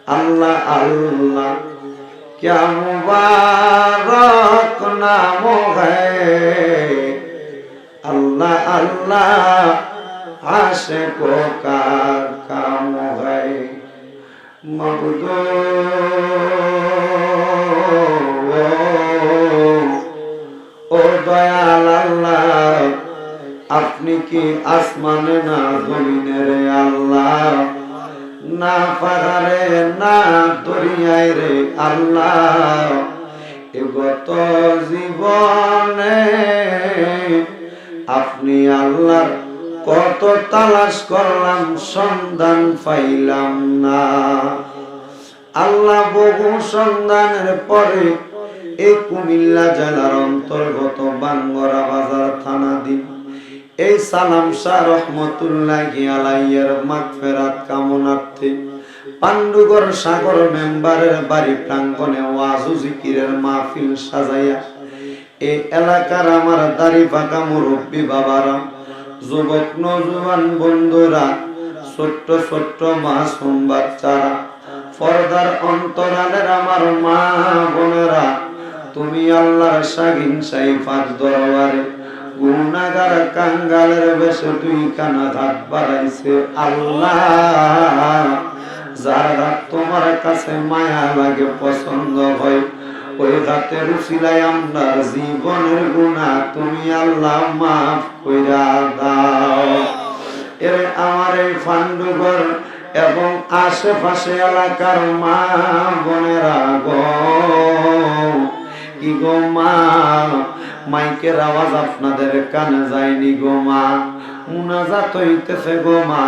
से ये सफीना अल्लाह अल्लाह क्या मुबारक नाम है अल्लाह अल्लाह आशिकों का काम है মগদো ও দয়াল আল্লাহ আপনি কি আসমানে না জমিনে রে আল্লাহ না পাহাড়ে, না দরিয়ায় রে আল্লাহ। এ গত জীবনে আপনি আল্লাহর কত তালাশ করলাম, সন্ধান পাইলাম না। আল্লাহ বহু সন্ধানের পরে এই কুমিল্লা জেলার অন্তর্গত বাঙ্গরা বাজার থানাধীন এই সালাম শাহ রহমতুল্লাহ আলাইয়ের মাগফেরাত কামনার্থে পান্ডুগর সাগর মেম্বারের বাড়ি প্রাঙ্গণে ওয়াজু জিকিরের মাহফিল সাজাইয়া এই এলাকার আমার দাড়ি পাকা মুরব্বী বাবারা, যুবক নজুয়ান বন্ধুরা, ছোট্ট ছোট্ট মাসুম বাচ্চারা, পর্দার অন্তরালের আমার মা বোনেরা, তুমি আল্লাহর শাগিন সাইফাত দরবারে গুনাগার কাঙ্গালের বেশে তুই কানা হাত বাড়াইছে আল্লাহ। যারা তোমার কাছে মায়া লাগে, পছন্দ হয়, ওই রাতে রুচিলাই আমার জীবনের গুণা তুমি আল্লাহ মাফ কইরা দাও। এর আমার এই ফান্ডুগর এবং আশেপাশে এলাকার মা বোনেরা গো, কি গো মা? মাইকের আওয়াজ আপনাদের কানে যায়নি গো মা। মুনাজাত হইতেছে গো মা।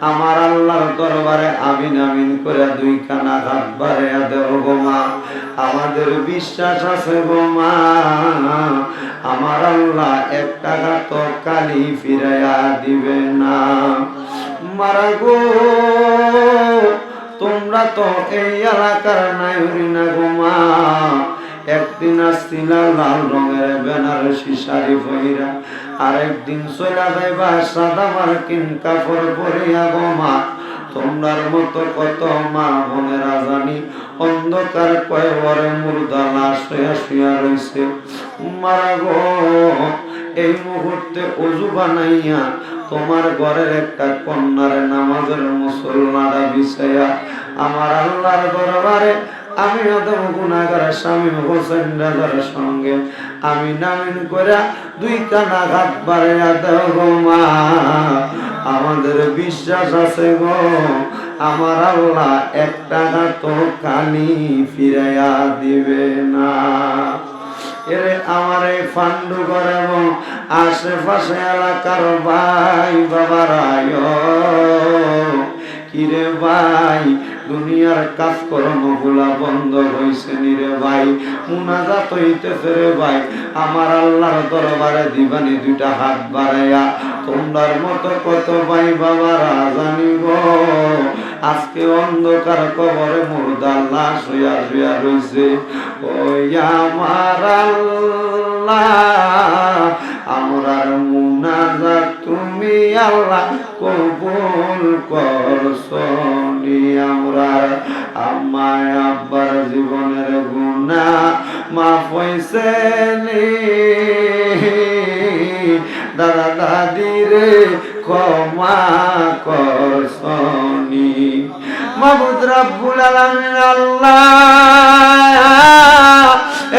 আমার আল্লাহর দরবারে আমিন আমিন করে দুই কানা হাত বাড়ে দেব গো মা। আমাদের বিশ্বাস আছে গো মা। আমার আল্লাহ এক টাকা তো কালি ফিরাইয়া দিবে না। মারা গো, তোমরা তো এই এলাকার নায়রি না গো মা। একদিন আসছিলা লাল রঙের বেনারসি শাড়ি পরিরা আরেকদিন চলা যাইবা সাদা মার্কিন কাপড় পরিয়া গো মা। তোমরার মতো কত মা বোনেরা জানি, অন্ধকার কয়বরে মুর্দা লাশ হইয়া শুয়া রইছে। মারা গো, এই মুহূর্তে অজু বানাইয়া তোমার ঘরের একটা কন্যার নামাজের মুসলমানরা বিষয়া আমার আল্লাহর দরবারে আমি অদম গুণাগার, স্বামী হোসেন রাজার সঙ্গে। আমি নামিন করে দুই কানা ঘাত দেও গো মা। আমাদের বিশ্বাস আছে গো, আমার আল্লাহ এক টাকা তো কানি ফিরাইয়া দিবে না। এরে আমার এই ফান্ডুগর এবং আশেপাশে এলাকার ভাই বাবারায় কিরে ভাই দুনিয়ার কাজ কর্মগুলা বন্ধ হয়েছে নিরে ভাই। মুনাজাত হইতেছে রে ভাই। আমার আল্লাহর দরবারে দিবানি দুইটা হাত বাড়াইয়া, তোমরার মতো কত ভাই বাবারা জানিব? আজকে অন্ধকার কবরে মুর্দা লাশ হইয়া শুয়া রইছে। ওই আমার আমরার মুনাজাত তুমি আল্লাহ কবুল করছনি আমরা আমায় আব্বার জীবনের গুণা মাফ হইছে দাদা দাদিরে ক্ষমা করছনি মাহবুদ রব্বুল আলামিন আল্লাহ।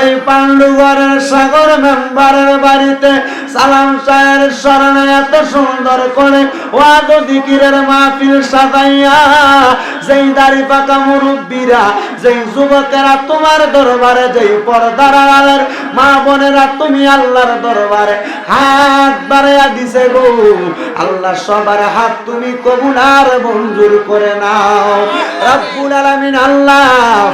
এই পাণ্ডুগড়ের সাগর মেম্বারের বাড়িতে সালাম সাহের স্মরণে এত সুন্দর করে ওয়াদ দিকিরের মাহফিল সাজাইয়া, যেই দাড়ি পাকা মুরব্বীরা, যেই যুবকেরা তোমার দরবারে, যেই পর্দার মা বোনেরা তুমি আল্লাহর দরবারে হাত বাড়াইয়া দিছে গো। আল্লাহ সবার হাত তুমি কবুল আর মঞ্জুর করে নাও। রব্বুল আলামিন আল্লাহ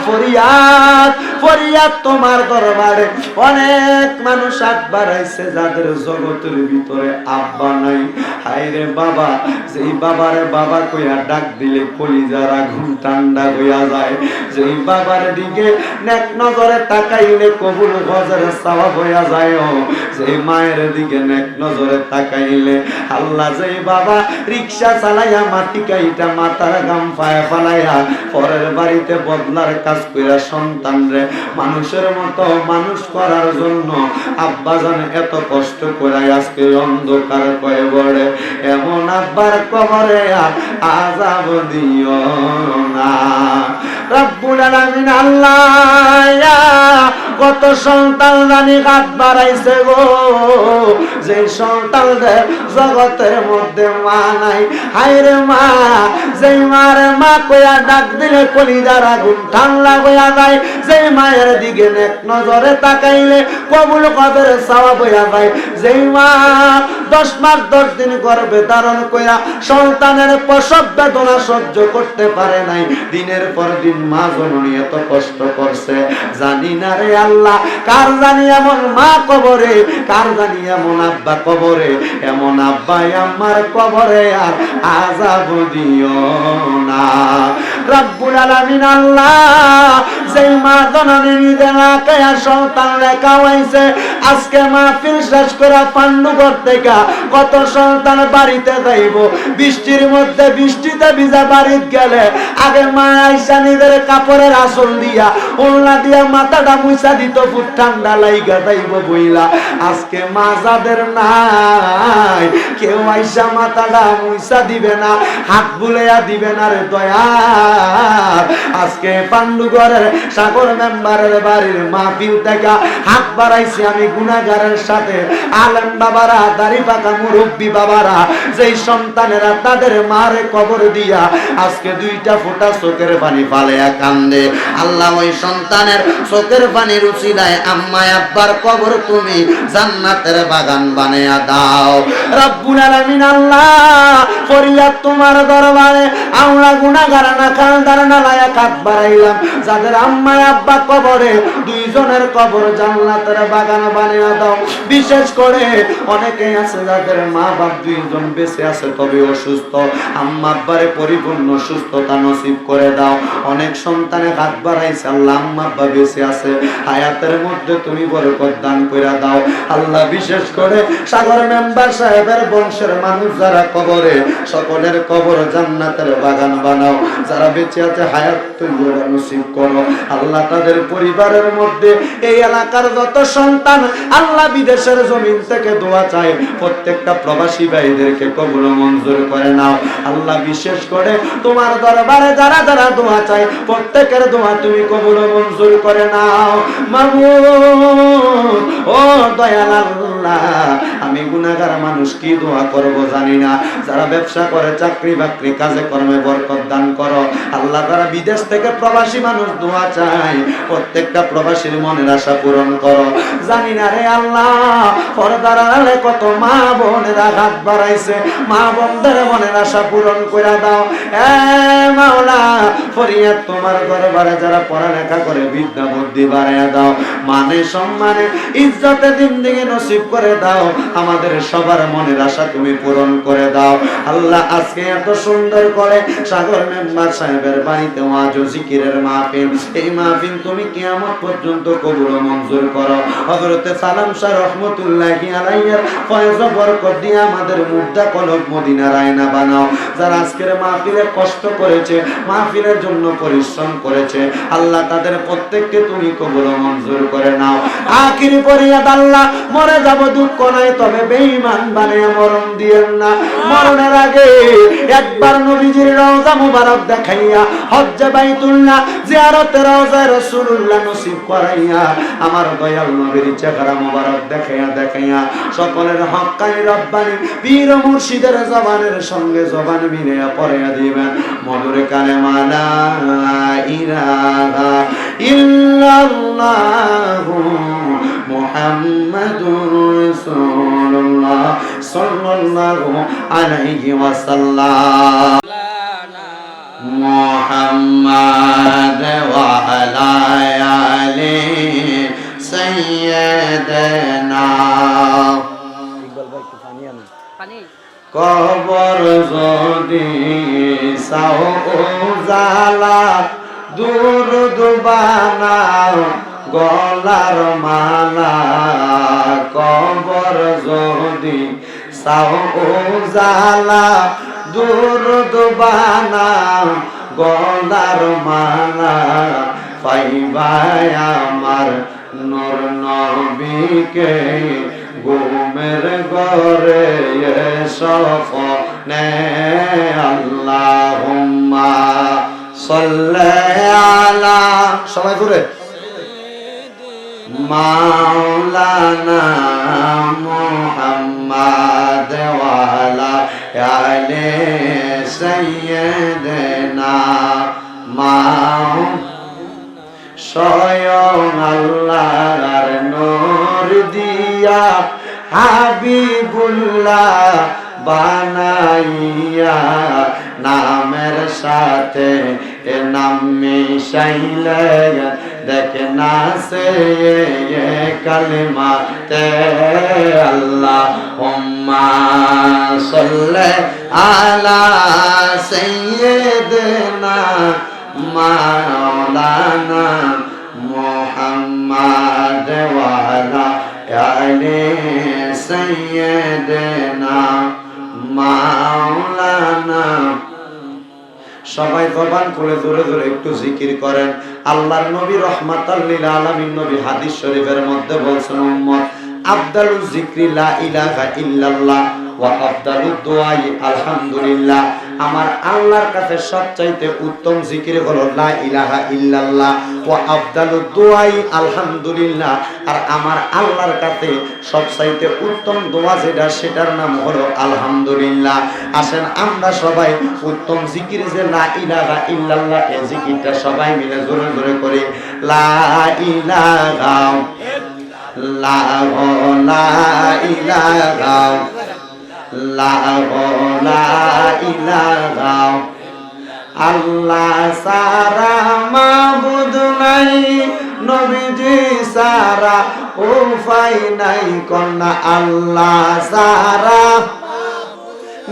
ফরিয়াদ ফরিয়াদ তোমার দরবারে অনেক মানুষ হাত বাড়াইছে যাদের জগতের ভিতরে আব্বা নাই। হায়রে বাবা, যেই বাবারে বাবা কইয়া ডাক দিলে কলিজার আগুন ঠান্ডা হইয়া যায়। যেই বাবার দিকে নেক নজরে তাকাইলে কবুল গজরে সওয়াব হইয়া যায় ও। যেই মায়ের দিকে নেক নজরে তাকাইলে আল্লাহ যেই বাবা রিকশা চালাইয়া মাটি কাইটা মাথার গাম পায়ে ফালাইয়া পরের বাড়িতে বদলার কাজ কইরা সন্তান রে। মানুষের মতো মানুষ করার জন্য আব্বা জানে এত কষ্ট করে আজকে অন্ধকার কয়ে বড়ে। এমন আব্বার কবরে আজাব দিও না। কত সন্তান জানি হাত বাড়াইছে গো। যে সন্তানদের জগতের মধ্যে মা নাই হাইরে মা, যেই মারে মা কইয়া ডাক দিলে কলিজার আগুন ঠান্ডা হইয়া যায়, যেই মায়ের দিকে নেক নজরে তাকাইলে কবুল কদর সওয়াব হইয়া যায়, যেই মা দশ মাস দশ দিন গর্ভে ধারণ কইরা সন্তানের প্রসব বেদনা সহ্য করতে পারে নাই, দিনের পর দিন মা জননী এত কষ্ট করছে। জানি না রে আল্লাহ, কার জানি এমন মা কবরে, কার জানি এমন আব্বা কবরে, এমন আব্বাই আমার কবরে আর আজাব দিও না। রব্বুল আলামিন আল্লাহ যেই মা জননী নিজে না কায়া সন্তান হইছে আজকে শেষ করে কত সন্তান বাড়িতে যাইব। বৃষ্টির মধ্যে বৃষ্টিতে ভিজা বাড়িতে গেলে আগে মা আইসা নিজের কাপড়ের আসল দিয়া দিয়া মাথাটা মুইসা দিত ফুট ঠান্ডা লাইগা যাইব বইলা। আজকে মা যাদের নাই, কেউ আইসা মাথাটা মুইসা দিবে না, হাত বুলাইয়া দিবে না রে দয়া আজকে পান্ডুগরের সাগর মেম্বারের বাড়ির মাহফিল থেকে হাত বাড়াইছি আমি গুনাগারের সাথে। আলেম বাবারা দাড়ি পাকা মুরব্বী বাবারা, যেই সন্তানেরা তাদের মারে কবর দিয়া আজকে দুইটা ফোঁটা চোখের পানি ফালেয়া কান্দে। আল্লাহ ওই সন্তানের চোখের পানির উচিলায়, আম্মা আব্বার কবর তুমি জান্নাতের বাগান বানায়া দাও। রব্বুল আলামিন আল্লাহ ফরিয়াদ তোমার দরবারে আমরা গুনাহগার না খালদার না লায়া কাত বাড়াইলাম। যাদের আম্মা আব্বা কবরে, দুইজনের কবর জান্নাতের বাগান বানিয়ে দাও। বিশেষ করে অনেকে আছে যাদের মা বাপ দুইজন বেঁচে আছে, তবে অসুস্থ। আম্মা আব্বারে পরিপূর্ণ সুস্থতা নসিব করে দাও। অনেক সন্তানে হাত বাড়াইছে, আল্লাহ আম্মা আব্বা বেঁচে আছে। হায়াতের মধ্যে তুমি বরকত দান করে দাও। আল্লাহ বিশেষ করে সাগর মেম্বার সাহেবের বংশের মানুষ যারা কবরে, সকলের কবর জান্নাতের বাগান বানাও। যারা বেঁচে আছে, হায়াত তুমি নসিব করো। আল্লাহ তাদের পরিবারের মধ্যে এই এলাকার যত সন্তান আল্লাহ বিদেশের জমিন থেকে দোয়া চায়, প্রত্যেকটা প্রবাসী ভাইদেরকে কবুল মঞ্জুর করে নাও। আল্লাহ বিশেষ করে তোমার দরবারে যারা যারা দোয়া চায়, প্রত্যেকের দোয়া তুমি কবুল মঞ্জুর করে নাও। মামু ও দয়াল আল্লাহ, আমি গুনাহগার মানুষ কি দোয়া করব জানি না। যারা ব্যবসা করে, চাকরি বাকরি, কাজে কর্মে বরকত দান করো। আল্লাহ তারা বিদেশ থেকে প্রবাসী মানুষ দোয়া চায় প্রত্যেকটা প্রবাসীর মনের আশা পূরণ করো। জানি না রে আল্লাহ, পর্দার আড়ালে কত মা বোনেরা হাত বাড়াইছে। মা বোনদের মনের আশা পূরণ করে দাও। এ মাওলা, ফরিয়াদ তোমার দরবারে যারা পড়ালেখা করে বিদ্যা বুদ্ধি দাও। মানে সম্মানে, ইজ্জতে দিন দিকে নসিব করে দাও। আমাদের সবার মনের আশা তুমি পূরণ করে দাও। আল্লাহ, আজকে এত সুন্দর করে সাগর মেম্বার সাহেবের বাড়িতে জিকিরের মাহফিল। এই মাহফিল তুমি কিয়ামত পর্যন্ত কবুল মঞ্জুর করো। হযরতে সালাম শাহ রহমতুল্লাহি আলাইহির ফয়জ বরকত দিয়ে আমাদের মুদ্রা কলব মদিনার আয়না বানাও। যারা আজকের মাহফিলে কষ্ট করেছে, মাহফিলের জন্য পরিশ্রম করেছে, আল্লাহ তাদের প্রত্যেককে তুমি কবুল মঞ্জুর করে নাও। আখিরি পরিয়াদ আল্লাহ, মরে যাব দুঃখ নাই, তবে বেঈমান বানিয়ে মরণ দিয়েন না। মরণের আগে একবার নবীজির রওজা মুবারক দেখাইয়া হজ্জে বাইতুল্লাহ জিয়ারতের আমার দয়াল নবীর চেহারা মোবারক দেখাইয়া দেখাইয়া, সকলের হক্কানি রব্বানি, পীর মুর্শিদের জবানের সঙ্গে জবান মিলিয়া পড়াইয়া দিবেন। মধুর কালেমা, লা ইলাহা ইল্লাল্লাহু মুহাম্মাদুর রাসূলুল্লাহ সাল্লাল্লাহু আলাইহি ওয়াসাল্লাম। محمد وعلى آل سيدنا পানি কবর যদি সাও জালা দূর দুবানাও গলার মালা কবর যদি সাও জালা দূর দুবানাও গলার মালা পাইবাই আমার নর নবীকে। ঘুমের ঘরে সফনে আল্লাহুম্মা সাল্লি আলা। সবাই করে মাওলানা মুহাম্মাদ ওয়ালা আলে সাইয়্যিদিনা মাও স্বয়ং আল্লাহর নূর দিয়া হাবিবুল্লাহ বানাইয়া নামের সাথে নাম মিশাইলে দেখ না সে কালিমাতে আল্লাহ হুম্মা সাল্লি আলা সাইয়্যিদিনা মাওলানা মুহাম্মদ ওয়ালা আলি সাইয়্যিদিনা মাওলানা সবাই জবান করে ধরে ধরে একটু জিকির করেন। আল্লাহর নবী রহমাত আলমিন নবী হাদিস শরীফের মধ্যে বলছেন, উম্মত আব্দালু জিক্রি লা ইলাহা ইল্লাল্লাহ ওয়া আব্দালু দোয়াই আলহামদুলিল্লাহ। আমার আল্লাহর কাছে সবচাইতে উত্তম জিকির হলো লা ইলাহা ইল্লাল্লাহ ওয়া আফদালুদ দুআই আলহামদুলিল্লাহ। আর আমার আল্লাহর কাছে সবচাইতে উত্তম দোয়া যেটা, সেটার নাম হলো আলহামদুলিল্লাহ। আসেন আমরা সবাই উত্তম জিকির যে লা ইলাহা ইল্লাল্লাহ, এই জিকিরটা সবাই মিলে জোরে জোরে করে। লা ইলাহা লা ইলাহা। আল্লাহ সারা মাবুদ নাই নবীজি সারা উফাই নাই কন্যা আল্লাহ সারা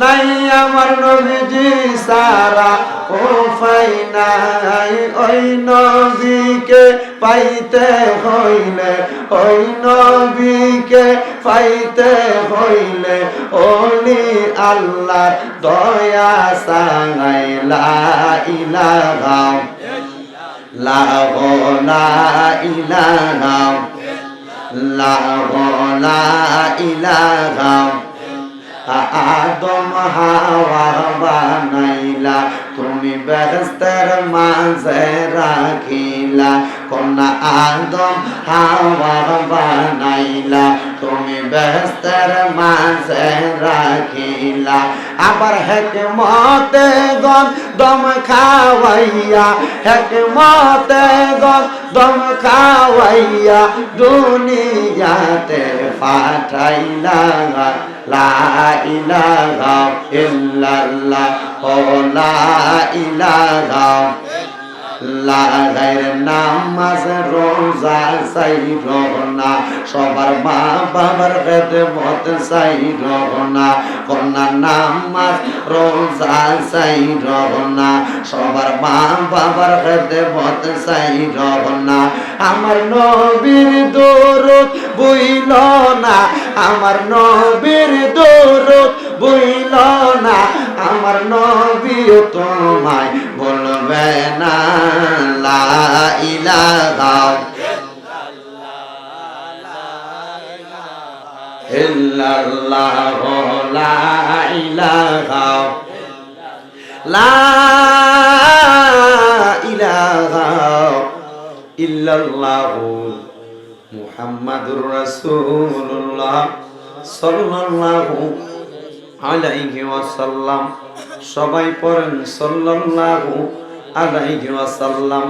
নাই আমার নবীজি সারা, ও ফাই নাই, ওই নবীকে পাইতে হইলে, ওই নবীকে পাইতে হইলে ওলি আল্লাহ দয়া সাঙ্গাই লা ইলাহা লা লা ইলাহা লা লা ইলাহা আদম হাওয়া বানাইলা তুমি বেহস্তের মাঝে রাখিলা। কন্যা আদম হাওয়া বানাইলা, তুমি বেহস্তের মাঝে রাখিলা। আবার হেকমতে গন দম খাওয়াইয়া, হেকমতে গন দম খাওয়াইয়া দুনিয়াতে পাঠাইলা লা ইলাহা ইল্লাল্লাহ, ও লা ইলাহা লা গায়ের নামাজ রোজা চাই রহনা সবার মা বাবার খেদমত চাই রহনা কন্যা নামাজ রোজা চাই রহনা সবার মা বাবার খেদমত চাই রহনা আমার নবীর দরদ বইল না, আমার নবীর দরদ বইল না, আমার নবীও তোমায় বলবে না, লা ইলাহা ইল্লাল্লাহ, লা ইলাহা লা ইলাহা ইল্লাল্লাহু, মুহাম্মাদুর রাসূলুল্লাহ সাল্লাল্লাহু আলাইহি ওয়াসাল্লাম। সবাই পড়েন সাল্লাল্লাহু আলাইহি ওয়াসাল্লাম